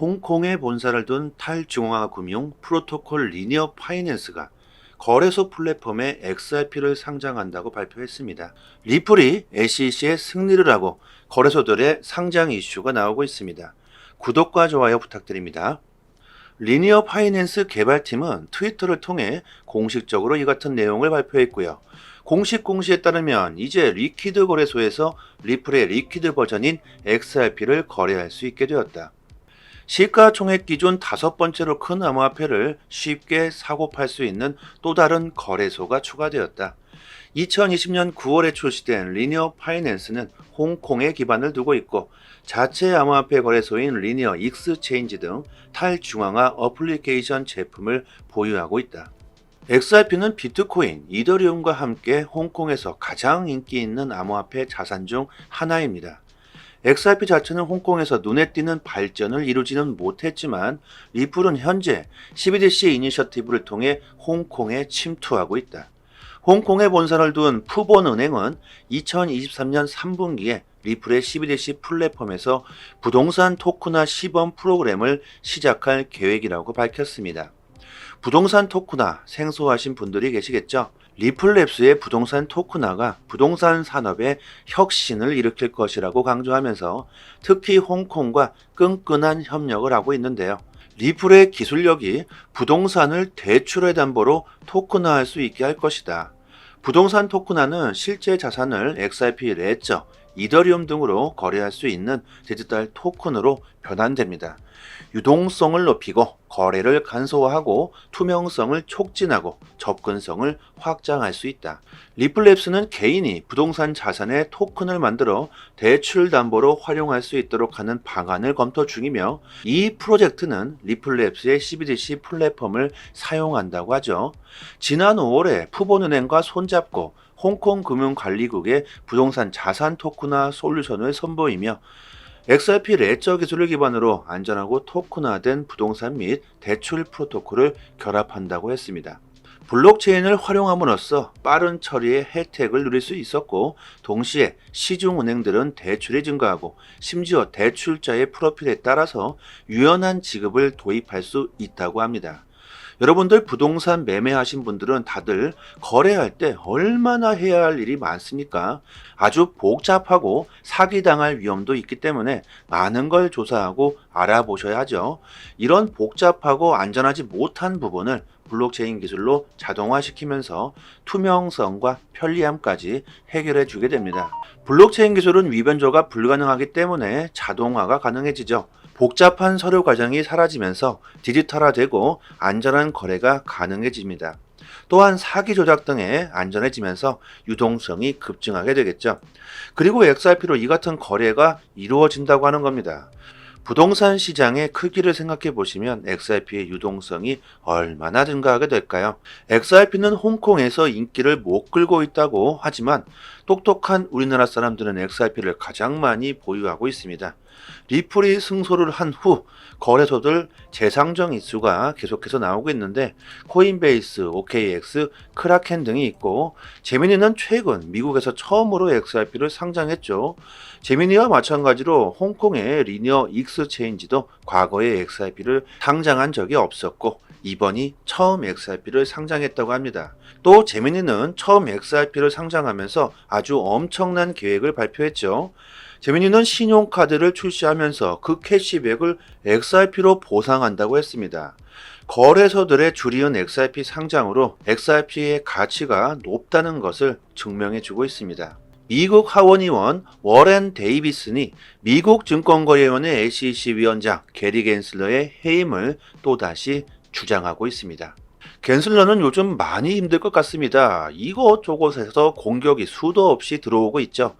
홍콩에 본사를 둔 탈중앙화 금융 프로토콜 리니어 파이낸스가 거래소 플랫폼에 XRP를 상장한다고 발표했습니다. 리플이 SEC의 승리를 하고 거래소들의 상장 이슈가 나오고 있습니다. 구독과 좋아요 부탁드립니다. 리니어 파이낸스 개발팀은 트위터를 통해 공식적으로 이 같은 내용을 발표했고요. 공식 공시에 따르면 이제 리퀴드 거래소에서 리플의 리퀴드 버전인 XRP를 거래할 수 있게 되었다. 시가총액 기준 다섯 번째로 큰 암호화폐를 쉽게 사고 팔 수 있는 또 다른 거래소가 추가되었다. 2020년 9월에 출시된 리니어 파이낸스는 홍콩에 기반을 두고 있고 자체 암호화폐 거래소인 리니어 익스체인지 등 탈중앙화 어플리케이션 제품을 보유하고 있다. XRP는 비트코인, 이더리움과 함께 홍콩에서 가장 인기 있는 암호화폐 자산 중 하나입니다. XRP 자체는 홍콩에서 눈에 띄는 발전을 이루지는 못했지만 리플은 현재 CBDC 이니셔티브를 통해 홍콩에 침투하고 있다. 홍콩에 본사를 둔 푸본은행은 2023년 3분기에 리플의 CBDC 플랫폼에서 부동산 토크나 시범 프로그램을 시작할 계획이라고 밝혔습니다. 부동산 토크나 생소하신 분들이 계시겠죠? 리플랩스의 부동산 토크나가 부동산 산업에 혁신을 일으킬 것이라고 강조하면서 특히 홍콩과 끈끈한 협력을 하고 있는데요. 리플의 기술력이 부동산을 대출의 담보로 토크나할 수 있게 할 것이다. 부동산 토크나는 실제 자산을 XRP 레저, 이더리움 등으로 거래할 수 있는 디지털 토큰으로 변환됩니다. 유동성을 높이고 거래를 간소화하고 투명성을 촉진하고 접근성을 확장할 수 있다. 리플랩스는 개인이 부동산 자산의 토큰을 만들어 대출 담보로 활용할 수 있도록 하는 방안을 검토 중이며 이 프로젝트는 리플랩스의 CBDC 플랫폼을 사용한다고 하죠. 지난 5월에 푸본은행과 손잡고 홍콩 금융관리국의 부동산 자산 토크나 솔루션을 선보이며 XRP 레저 기술을 기반으로 안전하고 토큰화된 부동산 및 대출 프로토콜을 결합한다고 했습니다. 블록체인을 활용함으로써 빠른 처리의 혜택을 누릴 수 있었고 동시에 시중 은행들은 대출이 증가하고 심지어 대출자의 프로필에 따라서 유연한 지급을 도입할 수 있다고 합니다. 여러분들 부동산 매매하신 분들은 다들 거래할 때 얼마나 해야 할 일이 많습니까? 아주 복잡하고 사기당할 위험도 있기 때문에 많은 걸 조사하고 알아보셔야 하죠. 이런 복잡하고 안전하지 못한 부분을 블록체인 기술로 자동화시키면서 투명성과 편리함까지 해결해 주게 됩니다. 블록체인 기술은 위변조가 불가능하기 때문에 자동화가 가능해지죠. 복잡한 서류 과정이 사라지면서 디지털화되고 안전한 거래가 가능해집니다. 또한 사기 조작 등에 안전해지면서 유동성이 급증하게 되겠죠. 그리고 XRP로 이 같은 거래가 이루어진다고 하는 겁니다. 부동산 시장의 크기를 생각해 보시면 XRP의 유동성이 얼마나 증가하게 될까요? XRP는 홍콩에서 인기를 못 끌고 있다고 하지만 똑똑한 우리나라 사람들은 XRP를 가장 많이 보유하고 있습니다. 리플이 승소를 한 후 거래소들 재상정 인수가 계속해서 나오고 있는데 코인베이스, OKX, 크라켄 등이 있고 제미니는 최근 미국에서 처음으로 XRP를 상장했죠. 제미니와 마찬가지로 홍콩의 리니어 익스체인지도 과거에 XRP를 상장한 적이 없었고 이번이 처음 XRP를 상장했다고 합니다. 또 제미니는 처음 XRP를 상장하면서 아주 엄청난 계획을 발표했죠. 제미니는 신용카드를 출시하면서 그 캐시백을 XRP로 보상한다고 했습니다. 거래소들의 줄이은 XRP 상장으로 XRP의 가치가 높다는 것을 증명해 주고 있습니다. 미국 하원의원 워렌 데이비슨이 미국 증권거래위원회 SEC 위원장 게리 겐슬러의 해임을 또다시 주장하고 있습니다. 겐슬러는 요즘 많이 힘들 것 같습니다. 이곳저곳에서 공격이 수도 없이 들어오고 있죠.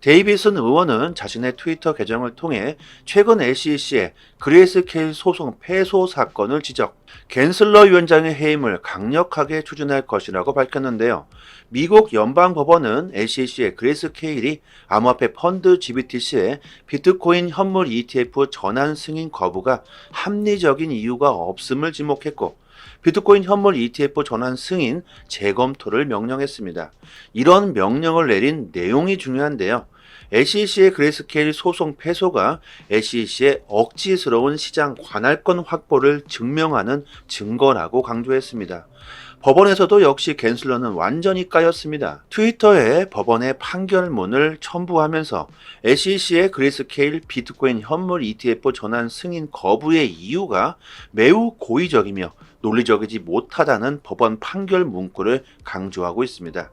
데이비슨 의원은 자신의 트위터 계정을 통해 최근 SEC의 그레이스 케일 소송 패소 사건을 지적, 겐슬러 위원장의 해임을 강력하게 추진할 것이라고 밝혔는데요. 미국 연방법원은 SEC의 그레이스 케일이 암호화폐 펀드 GBTC의 비트코인 현물 ETF 전환 승인 거부가 합리적인 이유가 없음을 지목했고 비트코인 현물 ETF 전환 승인 재검토를 명령했습니다. 이런 명령을 내린 내용이 중요한데요. SEC의 그레이스케일 소송 패소가 SEC의 억지스러운 시장 관할권 확보를 증명하는 증거라고 강조했습니다. 법원에서도 역시 갠슬러는 완전히 까였습니다. 트위터에 법원의 판결문을 첨부하면서 SEC의 그레이스케일 비트코인 현물 ETF 전환 승인 거부의 이유가 매우 고의적이며 논리적이지 못하다는 법원 판결 문구를 강조하고 있습니다.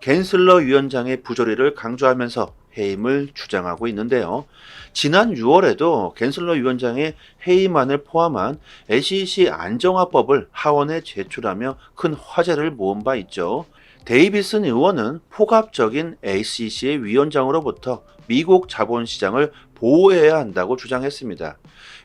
갠슬러 위원장의 부조리를 강조하면서 해임을 주장하고 있는데요. 지난 6월에도 갠슬러 위원장의 해임안을 포함한 SEC 안정화법을 하원에 제출하며 큰 화제를 모은 바 있죠. 데이비슨 의원은 포괄적인 SEC의 위원장으로부터 미국 자본시장을 보호해야 한다고 주장했습니다.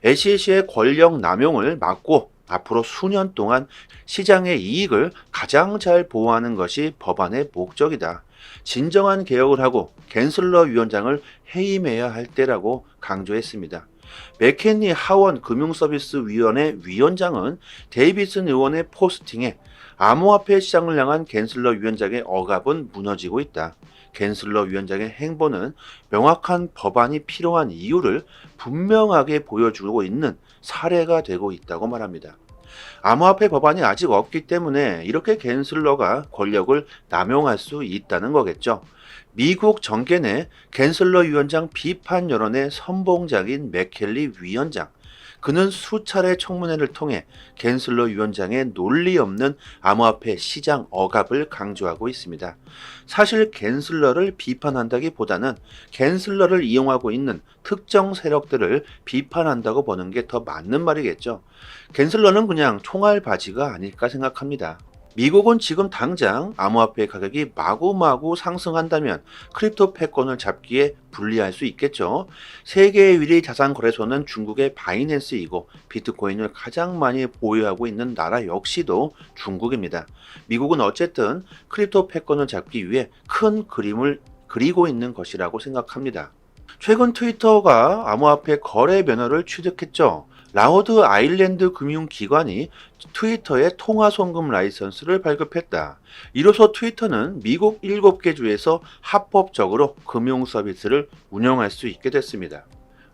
SEC의 권력 남용을 막고 앞으로 수년 동안 시장의 이익을 가장 잘 보호하는 것이 법안의 목적이다. 진정한 개혁을 하고 갠슬러 위원장을 해임해야 할 때라고 강조했습니다. 맥켄니 하원 금융서비스위원회 위원장은 데이비슨 의원의 포스팅에 암호화폐 시장을 향한 갠슬러 위원장의 억압은 무너지고 있다. 갠슬러 위원장의 행보는 명확한 법안이 필요한 이유를 분명하게 보여주고 있는 사례가 되고 있다고 말합니다. 암호화폐 법안이 아직 없기 때문에 이렇게 갠슬러가 권력을 남용할 수 있다는 거겠죠. 미국 정계 내 갠슬러 위원장 비판 여론의 선봉작인 맥켈리 위원장. 그는 수차례 청문회를 통해 갠슬러 위원장의 논리 없는 암호화폐 시장 억압을 강조하고 있습니다. 사실 갠슬러를 비판한다기보다는 갠슬러를 이용하고 있는 특정 세력들을 비판한다고 보는 게 더 맞는 말이겠죠. 갠슬러는 그냥 총알 바지가 아닐까 생각합니다. 미국은 지금 당장 암호화폐 가격이 마구마구 상승한다면 크립토 패권을 잡기에 불리할 수 있겠죠. 세계의 1위 자산 거래소는 중국의 바이낸스이고 비트코인을 가장 많이 보유하고 있는 나라 역시도 중국입니다. 미국은 어쨌든 크립토 패권을 잡기 위해 큰 그림을 그리고 있는 것이라고 생각합니다. 최근 트위터가 암호화폐 거래 면허를 취득했죠. 라오드 아일랜드 금융기관이 트위터의 통화송금 라이선스를 발급했다. 이로써 트위터는 미국 7개 주에서 합법적으로 금융 서비스를 운영할 수 있게 됐습니다.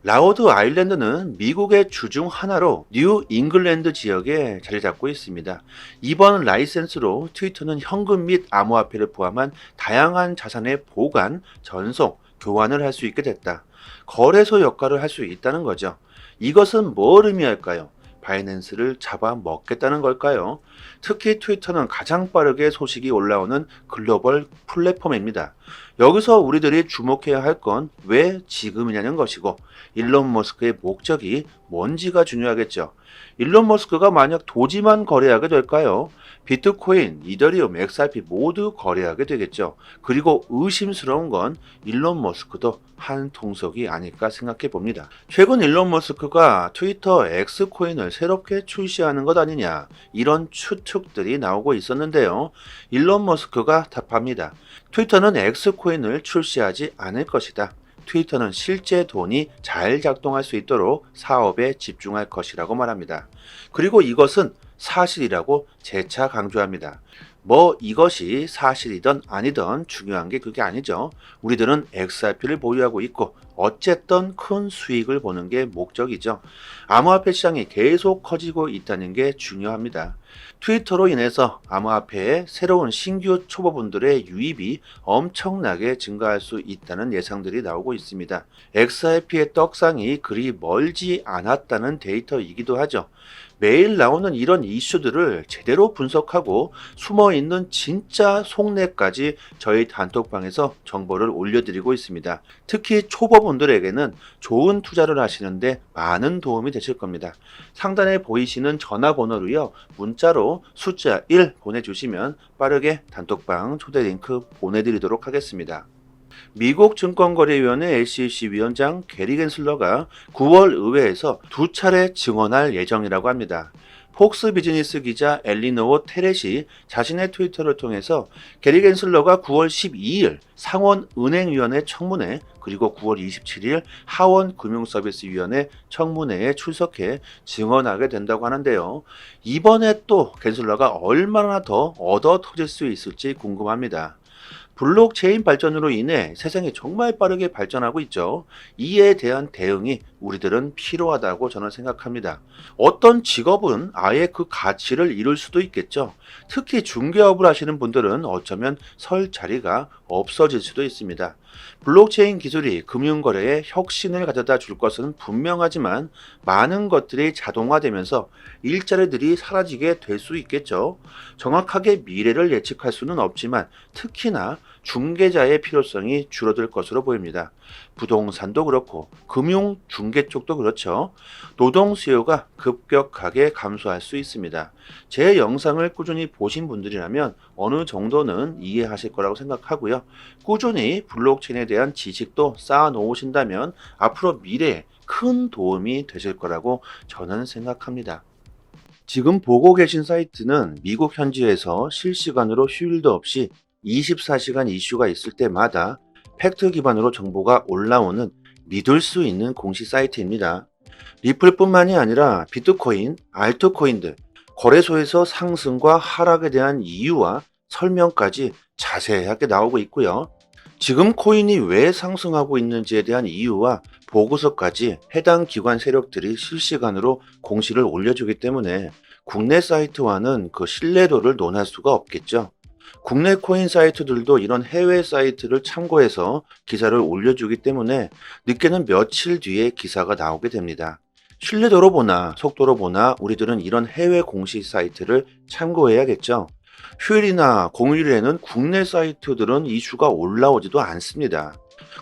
라오드 아일랜드는 미국의 주중 하나로 뉴 잉글랜드 지역에 자리 잡고 있습니다. 이번 라이센스로 트위터는 현금 및 암호화폐를 포함한 다양한 자산의 보관, 전송, 교환을 할 수 있게 됐다. 거래소 역할을 할 수 있다는 거죠. 이것은 뭘 의미할까요? 바이낸스를 잡아먹겠다는 걸까요? 특히 트위터는 가장 빠르게 소식이 올라오는 글로벌 플랫폼입니다. 여기서 우리들이 주목해야 할 건 왜 지금이냐는 것이고 일론 머스크의 목적이 뭔지가 중요하겠죠. 일론 머스크가 만약 도지만 거래하게 될까요? 비트코인, 이더리움, XRP 모두 거래하게 되겠죠. 그리고 의심스러운 건 일론 머스크도 한 통속이 아닐까 생각해 봅니다. 최근 일론 머스크가 트위터 X코인을 새롭게 출시하는 것 아니냐 이런 추측들이 나오고 있었는데요. 일론 머스크가 답합니다. 트위터는 X코인을 출시하지 않을 것이다. 트위터는 실제 돈이 잘 작동할 수 있도록 사업에 집중할 것이라고 말합니다. 그리고 이것은 사실이라고 재차 강조합니다. 뭐 이것이 사실이든 아니든 중요한 게 그게 아니죠. 우리들은 XRP를 보유하고 있고 어쨌든 큰 수익을 보는 게 목적이죠. 암호화폐 시장이 계속 커지고 있다는 게 중요합니다. 트위터로 인해서 암호화폐에 새로운 신규 초보분들의 유입이 엄청나게 증가할 수 있다는 예상들이 나오고 있습니다. XRP의 떡상이 그리 멀지 않았다는 데이터이기도 하죠. 매일 나오는 이런 이슈들을 제대로 분석하고 숨어 있는 진짜 속내까지 저희 단톡방에서 정보를 올려드리고 있습니다. 특히 초보분들에게는 좋은 투자를 하시는데 많은 도움이 되실 겁니다. 상단에 보이시는 전화번호로요, 문자로 숫자 1 보내주시면 빠르게 단톡방 초대 링크 보내드리도록 하겠습니다. 미국 증권거래위원회 SEC 위원장 게리 겐슬러가 9월 의회에서 두 차례 증언할 예정이라고 합니다. 폭스 비즈니스 기자 엘리노어 테렛이 자신의 트위터를 통해서 게리 겐슬러가 9월 12일 상원 은행위원회 청문회 그리고 9월 27일 하원 금융서비스위원회 청문회에 출석해 증언하게 된다고 하는데요. 이번에 또 겐슬러가 얼마나 더 얻어 터질 수 있을지 궁금합니다. 블록체인 발전으로 인해 세상이 정말 빠르게 발전하고 있죠. 이에 대한 대응이 우리들은 필요하다고 저는 생각합니다. 어떤 직업은 아예 그 가치를 잃을 수도 있겠죠. 특히 중개업을 하시는 분들은 어쩌면 설 자리가 없어질 수도 있습니다. 블록체인 기술이 금융거래에 혁신을 가져다 줄 것은 분명하지만 많은 것들이 자동화되면서 일자리들이 사라지게 될 수 있겠죠. 정확하게 미래를 예측할 수는 없지만 특히나 중개자의 필요성이 줄어들 것으로 보입니다. 부동산도 그렇고 금융 중개 쪽도 그렇죠. 노동 수요가 급격하게 감소할 수 있습니다. 제 영상을 꾸준히 보신 분들이라면 어느 정도는 이해하실 거라고 생각하고요. 꾸준히 블록체인에 대한 지식도 쌓아 놓으신다면 앞으로 미래에 큰 도움이 되실 거라고 저는 생각합니다. 지금 보고 계신 사이트는 미국 현지에서 실시간으로 휴일도 없이 24시간 이슈가 있을 때마다 팩트 기반으로 정보가 올라오는 믿을 수 있는 공식 사이트입니다. 리플뿐만이 아니라 비트코인, 알트코인들, 거래소에서 상승과 하락에 대한 이유와 설명까지 자세하게 나오고 있고요. 지금 코인이 왜 상승하고 있는지에 대한 이유와 보고서까지 해당 기관 세력들이 실시간으로 공시를 올려주기 때문에 국내 사이트와는 그 신뢰도를 논할 수가 없겠죠. 국내 코인 사이트들도 이런 해외 사이트를 참고해서 기사를 올려주기 때문에 늦게는 며칠 뒤에 기사가 나오게 됩니다. 신뢰도로 보나 속도로 보나 우리들은 이런 해외 공식 사이트를 참고해야겠죠. 휴일이나 공휴일에는 국내 사이트들은 이슈가 올라오지도 않습니다.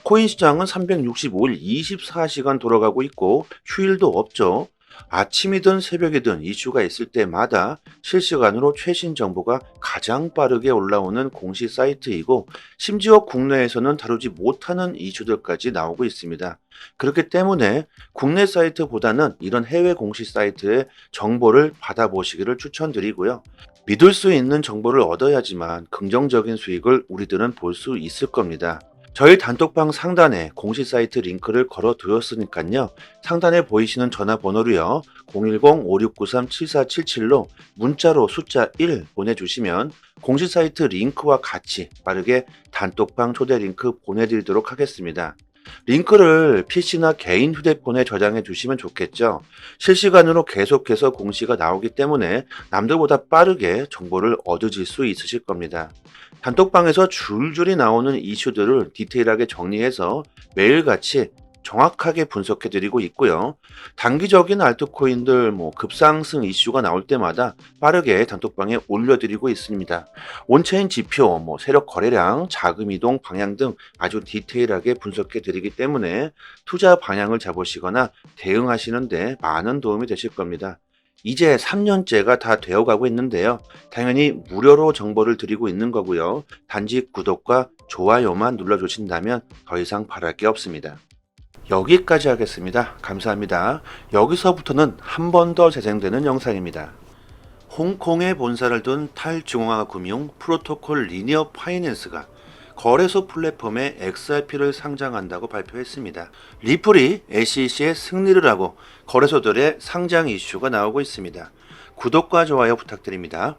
코인 시장은 365일 24시간 돌아가고 있고 휴일도 없죠. 아침이든 새벽이든 이슈가 있을 때마다 실시간으로 최신 정보가 가장 빠르게 올라오는 공식 사이트이고 심지어 국내에서는 다루지 못하는 이슈들까지 나오고 있습니다. 그렇기 때문에 국내 사이트보다는 이런 해외 공식 사이트의 정보를 받아보시기를 추천드리고요. 믿을 수 있는 정보를 얻어야지만 긍정적인 수익을 우리들은 볼 수 있을 겁니다. 저희 단톡방 상단에 공식 사이트 링크를 걸어 두었으니까요. 상단에 보이시는 전화번호로요. 010-5693-7477로 문자로 숫자 1 보내주시면 공식 사이트 링크와 같이 빠르게 단톡방 초대 링크 보내드리도록 하겠습니다. 링크를 PC나 개인 휴대폰에 저장해 두시면 좋겠죠. 실시간으로 계속해서 공시가 나오기 때문에 남들보다 빠르게 정보를 얻으실 수 있으실 겁니다. 단톡방에서 줄줄이 나오는 이슈들을 디테일하게 정리해서 매일같이 정확하게 분석해 드리고 있고요. 단기적인 알트코인들 뭐 급상승 이슈가 나올 때마다 빠르게 단톡방에 올려 드리고 있습니다. 온체인 지표, 뭐 세력 거래량, 자금 이동 방향 등 아주 디테일하게 분석해 드리기 때문에 투자 방향을 잡으시거나 대응하시는데 많은 도움이 되실 겁니다. 이제 3년째가 다 되어가고 있는데요. 당연히 무료로 정보를 드리고 있는 거고요. 단지 구독과 좋아요만 눌러주신다면 더 이상 바랄 게 없습니다. 여기까지 하겠습니다. 감사합니다. 여기서부터는 한 번 더 재생되는 영상입니다. 홍콩에 본사를 둔 탈중앙화 금융 프로토콜 리니어 파이낸스가 거래소 플랫폼에 XRP를 상장한다고 발표했습니다. 리플이 SEC의 승리를 하고 거래소들의 상장 이슈가 나오고 있습니다. 구독과 좋아요 부탁드립니다.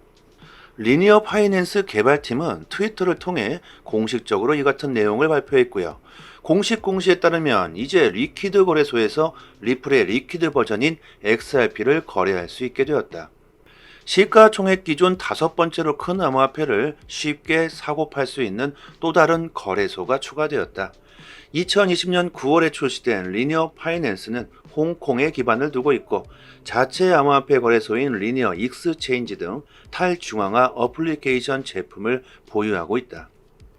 리니어 파이낸스 개발팀은 트위터를 통해 공식적으로 이 같은 내용을 발표했고요. 공식 공시에 따르면 이제 리퀴드 거래소에서 리플의 리퀴드 버전인 XRP를 거래할 수 있게 되었다. 시가총액 기준 다섯 번째로 큰 암호화폐를 쉽게 사고 팔 수 있는 또 다른 거래소가 추가되었다. 2020년 9월에 출시된 리니어 파이낸스는 홍콩에 기반을 두고 있고 자체 암호화폐 거래소인 리니어 익스체인지 등 탈중앙화 어플리케이션 제품을 보유하고 있다.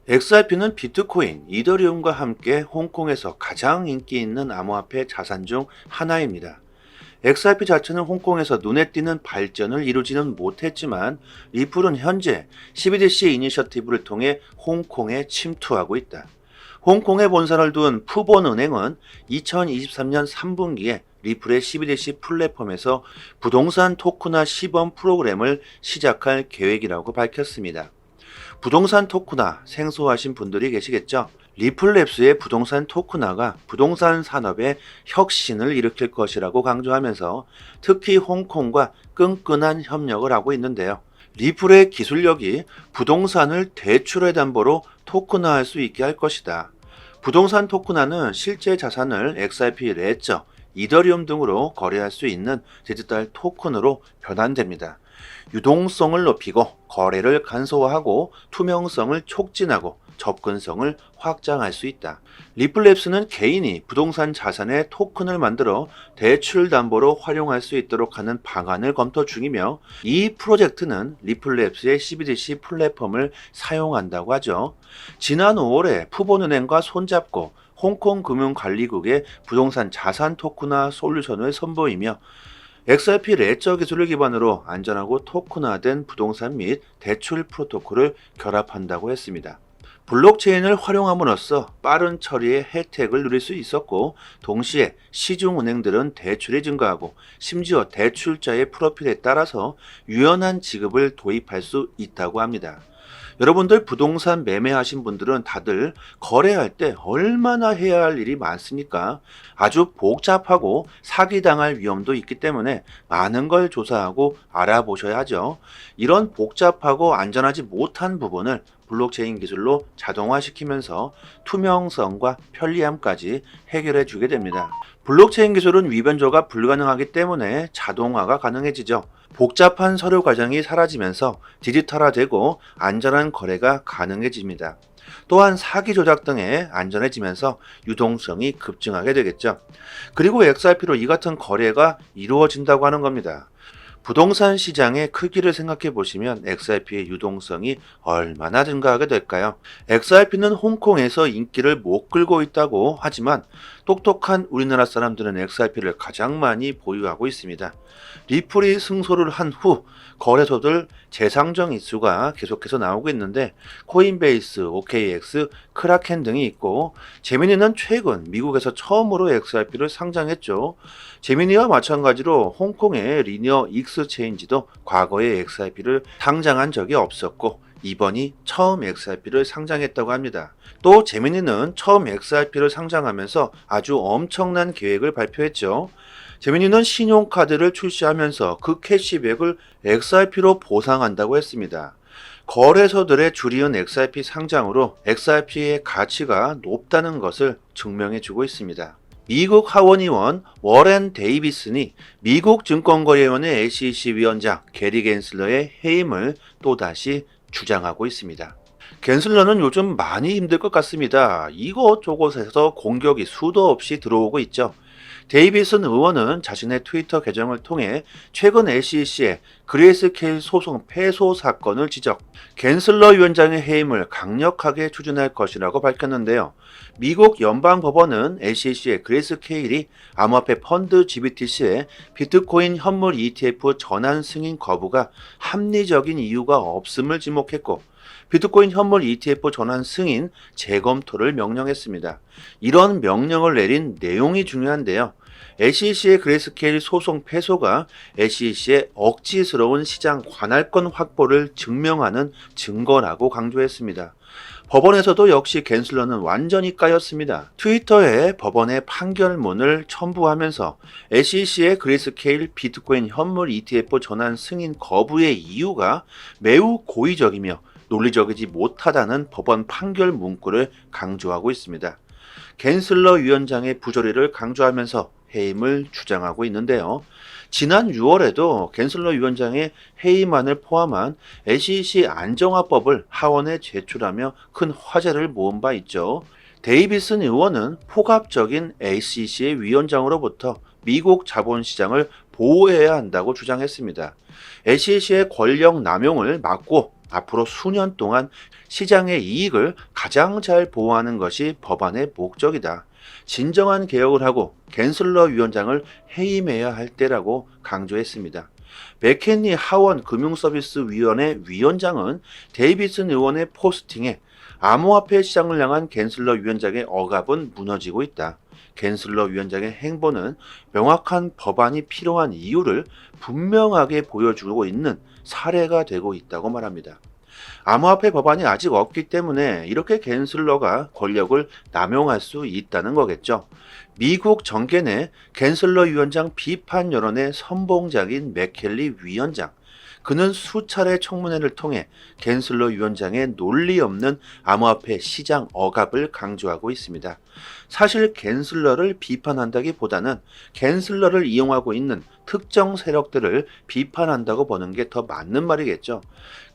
XRP는 비트코인, 이더리움과 함께 홍콩에서 가장 인기 있는 암호화폐 자산 중 하나입니다. XRP 자체는 홍콩에서 눈에 띄는 발전을 이루지는 못했지만 리플은 현재 CBDC 이니셔티브를 통해 홍콩에 침투하고 있다. 홍콩에 본사를 둔 푸본은행은 2023년 3분기에 리플의 CBDC 플랫폼에서 부동산 토크나 시범 프로그램을 시작할 계획이라고 밝혔습니다. 부동산 토크나 생소하신 분들이 계시겠죠? 리플랩스의 부동산 토크나가 부동산 산업의 혁신을 일으킬 것이라고 강조하면서 특히 홍콩과 끈끈한 협력을 하고 있는데요. 리플의 기술력이 부동산을 대출의 담보로 토큰화할 수 있게 할 것이다. 부동산 토큰화는 실제 자산을 XRP 레저, 이더리움 등으로 거래할 수 있는 디지털 토큰으로 변환됩니다. 유동성을 높이고 거래를 간소화하고 투명성을 촉진하고 접근성을 확장할 수 있다. 리플랩스는 개인이 부동산 자산의 토큰을 만들어 대출 담보로 활용할 수 있도록 하는 방안을 검토 중이며 이 프로젝트는 리플랩스의 CBDC 플랫폼을 사용한다고 하죠. 지난 5월에 푸본은행과 손잡고 홍콩 금융관리국의 부동산 자산 토큰화 솔루션을 선보이며 XRP 레저 기술을 기반으로 안전하고 토큰화된 부동산 및 대출 프로토콜을 결합한다고 했습니다. 블록체인을 활용함으로써 빠른 처리의 혜택을 누릴 수 있었고 동시에 시중 은행들은 대출이 증가하고 심지어 대출자의 프로필에 따라서 유연한 지급을 도입할 수 있다고 합니다. 여러분들 부동산 매매하신 분들은 다들 거래할 때 얼마나 해야 할 일이 많습니까? 아주 복잡하고 사기당할 위험도 있기 때문에 많은 걸 조사하고 알아보셔야 하죠. 이런 복잡하고 안전하지 못한 부분을 블록체인 기술로 자동화시키면서 투명성과 편리함까지 해결해 주게 됩니다. 블록체인 기술은 위변조가 불가능하기 때문에 자동화가 가능해지죠. 복잡한 서류 과정이 사라지면서 디지털화되고 안전한 거래가 가능해집니다. 또한 사기 조작 등에 안전해지면서 유동성이 급증하게 되겠죠. 그리고 XRP로 이 같은 거래가 이루어진다고 하는 겁니다. 부동산 시장의 크기를 생각해 보시면 XRP의 유동성이 얼마나 증가하게 될까요? XRP는 홍콩에서 인기를 못 끌고 있다고 하지만 똑똑한 우리나라 사람들은 XRP를 가장 많이 보유하고 있습니다. 리플이 승소를 한 후 거래소들 재상정 인수가 계속해서 나오고 있는데 코인베이스, OKX, 크라켄 등이 있고 제미니는 최근 미국에서 처음으로 XRP를 상장했죠. 제미니와 마찬가지로 홍콩의 리니어 익스체인지도 과거에 XRP를 상장한 적이 없었고 이번이 처음 XRP를 상장했다고 합니다. 또 제미니는 처음 XRP를 상장하면서 아주 엄청난 계획을 발표했죠. 제미니는 신용카드를 출시하면서 그 캐시백을 XRP로 보상한다고 했습니다. 거래소들의 줄이은 XRP 상장으로 XRP의 가치가 높다는 것을 증명해 주고 있습니다. 미국 하원의원 워렌 데이비슨이 미국 증권거래위원회 SEC 위원장 게리 겐슬러의 해임을 또다시 주장하고 있습니다. 겐슬러는 요즘 많이 힘들 것 같습니다. 이곳저곳에서 공격이 수도 없이 들어오고 있죠. 데이비슨 의원은 자신의 트위터 계정을 통해 최근 SEC의 그레이스 케일 소송 패소 사건을 지적, 겐슬러 위원장의 해임을 강력하게 추진할 것이라고 밝혔는데요. 미국 연방법원은 SEC의 그레이스 케일이 암호화폐 펀드 GBTC에 비트코인 현물 ETF 전환 승인 거부가 합리적인 이유가 없음을 지목했고, 비트코인 현물 ETF 전환 승인 재검토를 명령했습니다. 이런 명령을 내린 내용이 중요한데요. SEC의 그레이스케일 소송 패소가 SEC의 억지스러운 시장 관할권 확보를 증명하는 증거라고 강조했습니다. 법원에서도 역시 겐슬러는 완전히 까였습니다. 트위터에 법원의 판결문을 첨부하면서 SEC의 그레이스케일 비트코인 현물 ETF 전환 승인 거부의 이유가 매우 고의적이며 논리적이지 못하다는 법원 판결 문구를 강조하고 있습니다. 겐슬러 위원장의 부조리를 강조하면서 해임을 주장하고 있는데요. 지난 6월에도 겐슬러 위원장의 해임안을 포함한 SEC 안정화법을 하원에 제출하며 큰 화제를 모은 바 있죠. 데이비슨 의원은 포괄적인 SEC의 위원장으로부터 미국 자본시장을 보호해야 한다고 주장했습니다. SEC의 권력 남용을 막고 앞으로 수년 동안 시장의 이익을 가장 잘 보호하는 것이 법안의 목적이다. 진정한 개혁을 하고 겐슬러 위원장을 해임해야 할 때라고 강조했습니다. 맥켄리 하원 금융서비스위원회 위원장은 데이비슨 의원의 포스팅에 암호화폐 시장을 향한 겐슬러 위원장의 억압은 무너지고 있다. 겐슬러 위원장의 행보는 명확한 법안이 필요한 이유를 분명하게 보여주고 있는 사례가 되고 있다고 말합니다. 암호화폐 법안이 아직 없기 때문에 이렇게 겐슬러가 권력을 남용할 수 있다는 거겠죠. 미국 정계 내 겐슬러 위원장 비판 여론의 선봉작인 맥켈리 위원장. 그는 수차례 청문회를 통해 겐슬러 위원장의 논리 없는 암호화폐 시장 억압을 강조하고 있습니다. 사실 겐슬러를 비판한다기보다는 겐슬러를 이용하고 있는 특정 세력들을 비판한다고 보는 게 더 맞는 말이겠죠.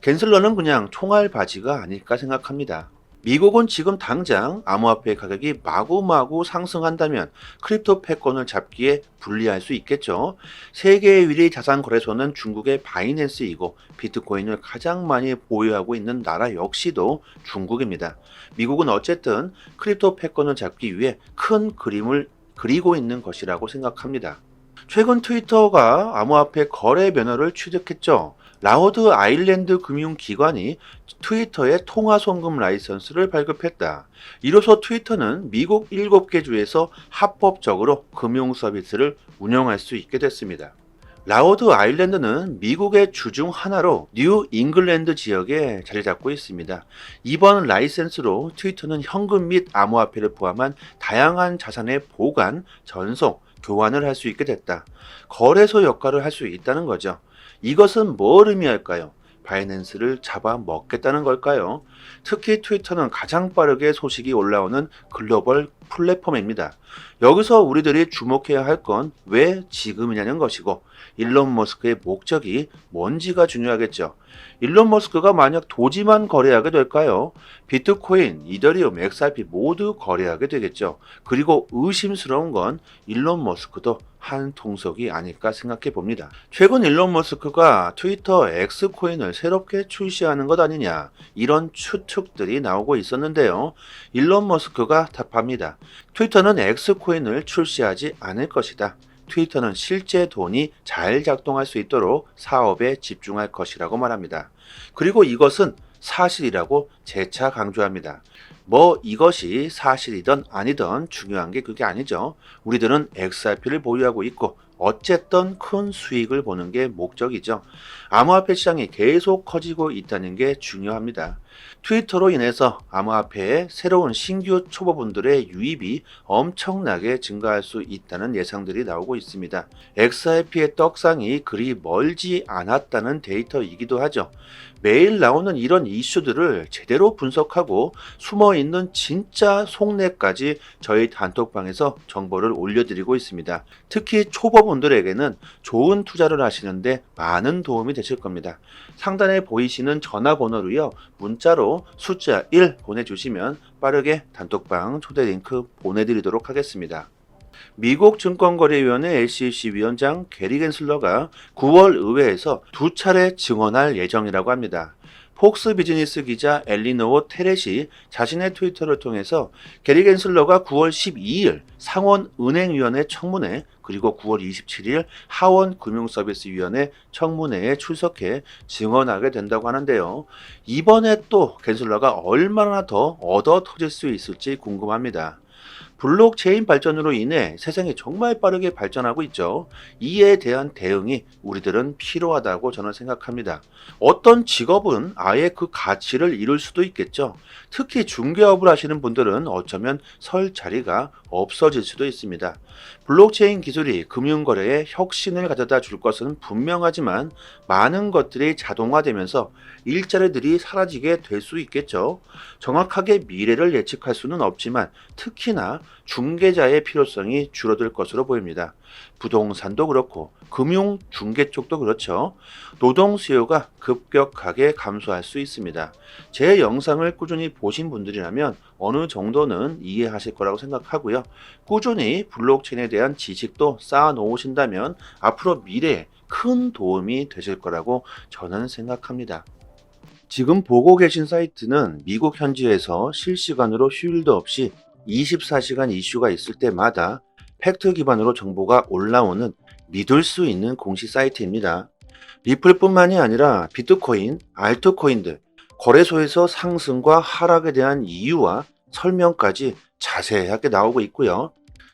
겐슬러는 그냥 총알 바지가 아닐까 생각합니다. 미국은 지금 당장 암호화폐 가격이 마구마구 상승한다면 크립토 패권을 잡기에 불리할 수 있겠죠. 세계의 1위 자산 거래소는 중국의 바이낸스이고 비트코인을 가장 많이 보유하고 있는 나라 역시도 중국입니다. 미국은 어쨌든 크립토 패권을 잡기 위해 큰 그림을 그리고 있는 것이라고 생각합니다. 최근 트위터가 암호화폐 거래 면허를 취득했죠. 라우드 아일랜드 금융기관이 트위터의 통화 송금 라이선스를 발급했다. 이로써 트위터는 미국 7개 주에서 합법적으로 금융 서비스를 운영할 수 있게 됐습니다. 라우드 아일랜드는 미국의 주 중 하나로 뉴 잉글랜드 지역에 자리 잡고 있습니다. 이번 라이센스로 트위터는 현금 및 암호화폐를 포함한 다양한 자산의 보관, 전송, 교환을 할 수 있게 됐다. 거래소 역할을 할 수 있다는 거죠. 이것은 뭘 의미할까요? 바이낸스를 잡아먹겠다는 걸까요? 특히 트위터는 가장 빠르게 소식이 올라오는 글로벌 플랫폼입니다. 여기서 우리들이 주목해야 할 건 왜 지금이냐는 것이고 일론 머스크의 목적이 뭔지가 중요하겠죠. 일론 머스크가 만약 도지만 거래하게 될까요? 비트코인, 이더리움, XRP 모두 거래하게 되겠죠. 그리고 의심스러운 건 일론 머스크도 한 통속이 아닐까 생각해 봅니다. 최근 일론 머스크가 트위터 X코인을 새롭게 출시하는 것 아니냐 이런 추측들이 나오고 있었는데요. 일론 머스크가 답합니다. 트위터는 X코인을 출시하지 않을 것이다. 트위터는 실제 돈이 잘 작동할 수 있도록 사업에 집중할 것이라고 말합니다. 그리고 이것은 사실이라고 재차 강조합니다. 뭐 이것이 사실이든 아니든 중요한 게 그게 아니죠. 우리들은 XRP를 보유하고 있고 어쨌든 큰 수익을 보는 게 목적이죠. 암호화폐 시장이 계속 커지고 있다는 게 중요합니다. 트위터로 인해서 암호화폐에 새로운 신규 초보분들의 유입이 엄청나게 증가할 수 있다는 예상들이 나오고 있습니다. XRP의 떡상이 그리 멀지 않았다는 데이터이기도 하죠. 매일 나오는 이런 이슈들을 제대로 분석하고 숨어 있는 진짜 속내까지 저희 단톡방에서 정보를 올려드리고 있습니다. 특히 초보분들에게는 좋은 투자를 하시는데 많은 도움이 되실 겁니다. 상단에 보이시는 전화번호로요, 문자 로 숫자 1 보내주시면 빠르게 단톡방 초대 링크 보내드리도록 하겠습니다. 미국 증권거래위원회 SEC 위원장 게리 겐슬러가 9월 의회에서 두 차례 증언할 예정이라고 합니다. 폭스 비즈니스 기자 엘리노어 테렛이 자신의 트위터를 통해서 게리 겐슬러가 9월 12일 상원 은행위원회 청문회 그리고 9월 27일 하원 금융서비스위원회 청문회에 출석해 증언하게 된다고 하는데요. 이번에 또 겐슬러가 얼마나 더 얻어 터질 수 있을지 궁금합니다. 블록체인 발전으로 인해 세상이 정말 빠르게 발전하고 있죠. 이에 대한 대응이 우리들은 필요하다고 저는 생각합니다. 어떤 직업은 아예 그 가치를 잃을 수도 있겠죠. 특히 중개업을 하시는 분들은 어쩌면 설 자리가 없어질 수도 있습니다. 블록체인 기술이 금융거래에 혁신을 가져다 줄 것은 분명하지만 많은 것들이 자동화되면서 일자리들이 사라지게 될 수 있겠죠. 정확하게 미래를 예측할 수는 없지만 특히나 중개자의 필요성이 줄어들 것으로 보입니다. 부동산도 그렇고 금융 중개 쪽도 그렇죠. 노동 수요가 급격하게 감소할 수 있습니다. 제 영상을 꾸준히 보신 분들이라면 어느 정도는 이해하실 거라고 생각하고요. 꾸준히 블록체인에 대한 지식도 쌓아 놓으신다면 앞으로 미래에 큰 도움이 되실 거라고 저는 생각합니다. 지금 보고 계신 사이트는 미국 현지에서 실시간으로 휴일도 없이 24시간 이슈가 있을 때마다 팩트 기반으로 정보가 올라오는 믿을 수 있는 공식 사이트입니다. 리플뿐만이 아니라 비트코인, 알트코인 들, 거래소에서 상승과 하락에 대한 이유와 설명까지 자세하게 나오고 있고요.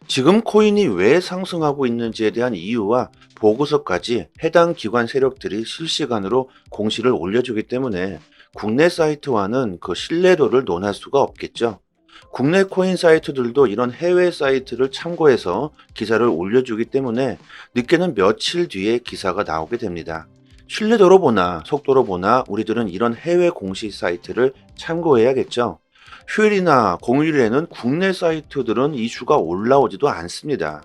지금 코인이 왜 상승하고 있는지에 대한 이유와 보고서까지 해당 기관 세력들이 실시간으로 공시를 올려주기 때문에 국내 사이트와는 그 신뢰도를 논할 수가 없겠죠. 국내 코인 사이트들도 이런 해외 사이트를 참고해서 기사를 올려주기 때문에 늦게는 며칠 뒤에 기사가 나오게 됩니다. 신뢰도로 보나 속도로 보나 우리들은 이런 해외 공시 사이트를 참고해야겠죠. 휴일이나 공휴일에는 국내 사이트들은 이슈가 올라오지도 않습니다.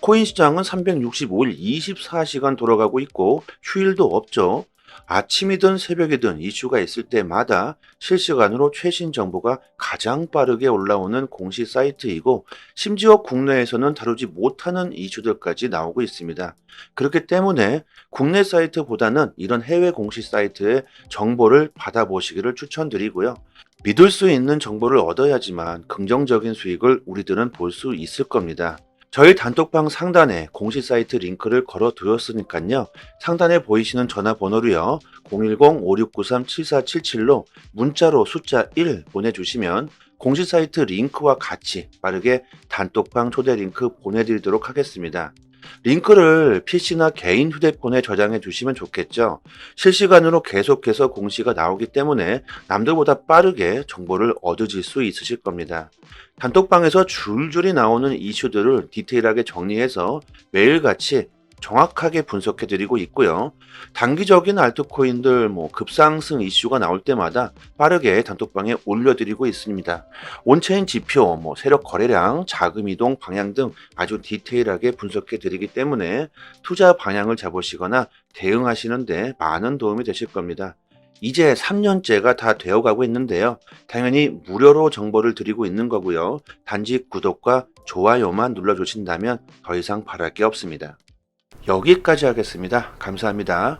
코인 시장은 365일 24시간 돌아가고 있고 휴일도 없죠. 아침이든 새벽이든 이슈가 있을 때마다 실시간으로 최신 정보가 가장 빠르게 올라오는 공시 사이트이고 심지어 국내에서는 다루지 못하는 이슈들까지 나오고 있습니다. 그렇기 때문에 국내 사이트보다는 이런 해외 공시 사이트의 정보를 받아보시기를 추천드리고요. 믿을 수 있는 정보를 얻어야지만 긍정적인 수익을 우리들은 볼 수 있을 겁니다. 저희 단톡방 상단에 공시 사이트 링크를 걸어 두었으니까요. 상단에 보이시는 전화번호로요. 010-5693-7477로 문자로 숫자 1 보내주시면 공시 사이트 링크와 같이 빠르게 단톡방 초대 링크 보내드리도록 하겠습니다. 링크를 PC나 개인 휴대폰에 저장해 두시면 좋겠죠. 실시간으로 계속해서 공시가 나오기 때문에 남들보다 빠르게 정보를 얻으실 수 있으실 겁니다. 단톡방에서 줄줄이 나오는 이슈들을 디테일하게 정리해서 매일같이 정확하게 분석해 드리고 있고요. 단기적인 알트코인들 뭐 급상승 이슈가 나올 때마다 빠르게 단톡방에 올려드리고 있습니다. 온체인 지표, 뭐 세력 거래량, 자금 이동 방향 등 아주 디테일하게 분석해 드리기 때문에 투자 방향을 잡으시거나 대응하시는데 많은 도움이 되실 겁니다. 이제 3년째가 다 되어 가고 있는데요. 당연히 무료로 정보를 드리고 있는 거고요. 단지 구독과 좋아요만 눌러주신다면 더 이상 바랄 게 없습니다. 여기까지 하겠습니다. 감사합니다.